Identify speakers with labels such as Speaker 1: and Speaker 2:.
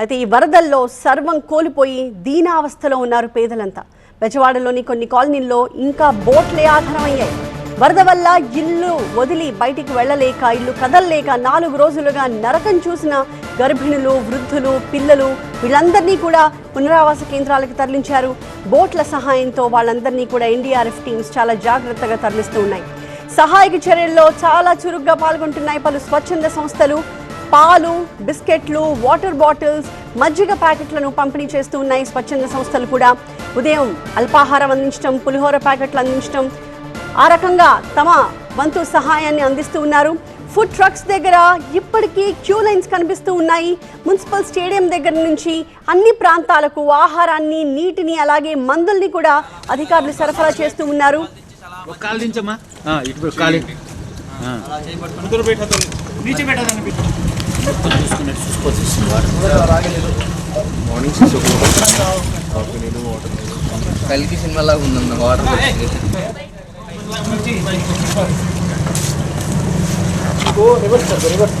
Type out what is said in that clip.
Speaker 1: అయితే ఈ వరదల్లో సర్వం కోల్పోయి దీనావస్థలో ఉన్నారు పేదలంతా. బెజవాడలోని కొన్ని కాలనీల్లో ఇంకా బోట్లే ఆధారమయ్యాయి. వరద వల్ల ఇల్లు వదిలి బయటికి వెళ్ళలేక ఇల్లు కదలలేక నాలుగు రోజులుగా నరకం చూసిన గర్భిణులు వృద్ధులు పిల్లలు వీళ్ళందరినీ కూడా పునరావాస కేంద్రాలకు తరలించారు. బోట్ల సహాయంతో వాళ్ళందరినీ కూడా ఎన్డీఆర్ఎఫ్ టీమ్స్ చాలా జాగ్రత్తగా తరలిస్తూ ఉన్నాయి. సహాయక చర్యల్లో చాలా చురుగ్గా పాల్గొంటున్నాయి పలు స్వచ్ఛంద సంస్థలు. పాలు బిస్కెట్లు వాటర్ బాటిల్స్ మజ్జిగ ప్యాకెట్లను పంపిణీ చేస్తూ ఉన్నాయి స్వచ్ఛంద సంస్థలు కూడా. ఉదయం అల్పాహారం అందించడం పులిహోర ప్యాకెట్లు అందించడం ఆ రకంగా తమ వంతు సహాయాన్ని అందిస్తూ ఉన్నారు. ఫుడ్ ట్రక్స్ దగ్గర ఇప్పటికీ క్యూ లైన్స్ కనిపిస్తూ ఉన్నాయి. మున్సిపల్ స్టేడియం దగ్గర నుంచి అన్ని ప్రాంతాలకు ఆహారాన్ని నీటిని అలాగే మందుల్ని కూడా అధికారులు సరఫరా చేస్తూ ఉన్నారు.
Speaker 2: ఒక కాలు దించమ్మా ఆ, ఇటు పెట్టు, కాలు ఆ.
Speaker 3: కలికి సినిమా లాగా ఉందన్న వాటర్
Speaker 4: రివర్స్ రివర్స్